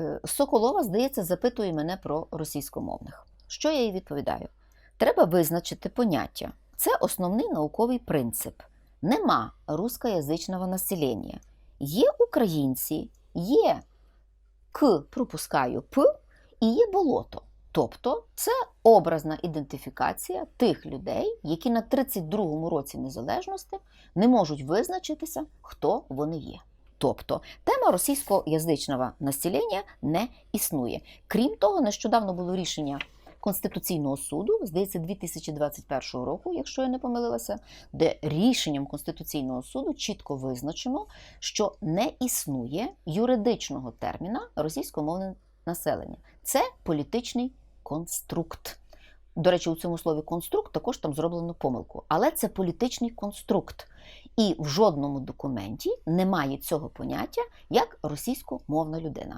Е, Соколова, здається, запитує мене про російськомовних. Що я їй відповідаю? Треба визначити поняття. Це основний науковий принцип. Нема рускоязичного населення. Є українці, є к, пропускаю п, і є болото. Тобто це образна ідентифікація тих людей, які на 32-му році незалежності не можуть визначитися, хто вони є. Тобто тема російськоязичного населення не існує. Крім того, нещодавно було рішення Конституційного суду, здається, 2021 року, якщо я не помилилася, де рішенням Конституційного суду чітко визначено, що не існує юридичного терміна російськомовне населення. Це політичний конструкт. До речі, у цьому слові конструкт також там зроблено помилку, але це політичний конструкт. І в жодному документі немає цього поняття як російськомовна людина.